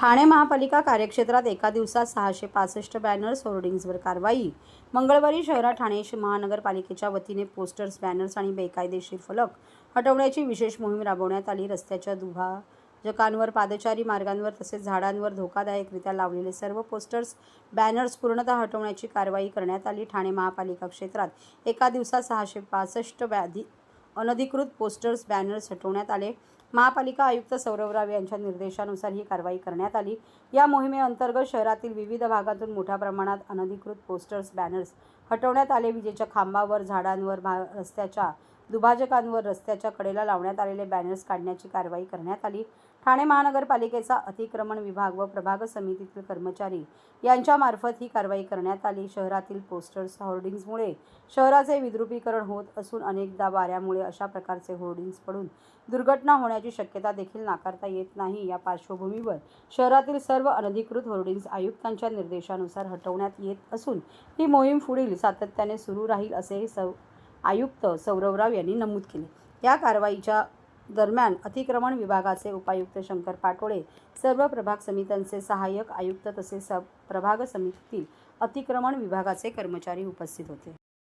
ठाणे महापालिका कार्यक्षेत्रात एका दिवसात सहाशे पासष्ट बॅनर्स होर्डिंग्जवर कारवाई. मंगळवारी शहरात ठाणे महानगरपालिकेच्या वतीने पोस्टर्स बॅनर्स आणि बेकायदेशीर फलक हटवण्याची विशेष मोहीम राबवण्यात आली. रस्त्याच्या दुभाजकांवर पादचारी मार्गांवर तसेच झाडांवर धोकादायकरित्या लावलेले सर्व पोस्टर्स बॅनर्स पूर्णतः हटवण्याची कारवाई करण्यात आली. ठाणे महापालिका क्षेत्रात एका दिवसात सहाशे पासष्ट व्याधी अनधिकृत पोस्टर्स बॅनर्स हटवण्यात आले. महापालिका आयुक्त सौरव राव यांच्या निर्देशानुसार ही कारवाई करण्यात आली. या मोहिमेअंतर्गत शहरातील विविध भागातून मोठ्या प्रमाणात अनधिकृत पोस्टर्स बॅनर्स हटवण्यात आले. विजेच्या खांबावर झाडांवर भा रस्त्याच्या दुभाजकांवर रस्त्याच्या कडेला लावण्यात आलेले बॅनर्स काढण्याची कारवाई करण्यात आली. ठाणे महानगरपालिकेचा अतिक्रमण विभाग व प्रभाग समितीतील कर्मचारी यांच्यामार्फत ही कारवाई करण्यात आली. शहरातील पोस्टर्स होर्डिंग्जमुळे शहराचे विद्रुपीकरण होत असून अनेकदा वाऱ्यामुळे अशा प्रकारचे होर्डिंग्ज पडून दुर्घटना होण्याची शक्यता देखील नाकारता येत नाही. या पार्श्वभूमीवर शहरातील सर्व अनधिकृत होर्डिंग्ज आयुक्तांच्या निर्देशानुसार हटवण्यात येत असून ही मोहीम पुढील सातत्याने सुरू राहील असेही सौ आयुक्त सौरवराव यांनी नमूद केले. या कारवाईच्या दरम्यान अतिक्रमण विभागाचे उपायुक्त शंकर पाटोळे सर्व प्रभाग समित्यांचे सहाय्यक आयुक्त तसेच स- प्रभाग समितीतील अतिक्रमण विभागाचे कर्मचारी उपस्थित होते.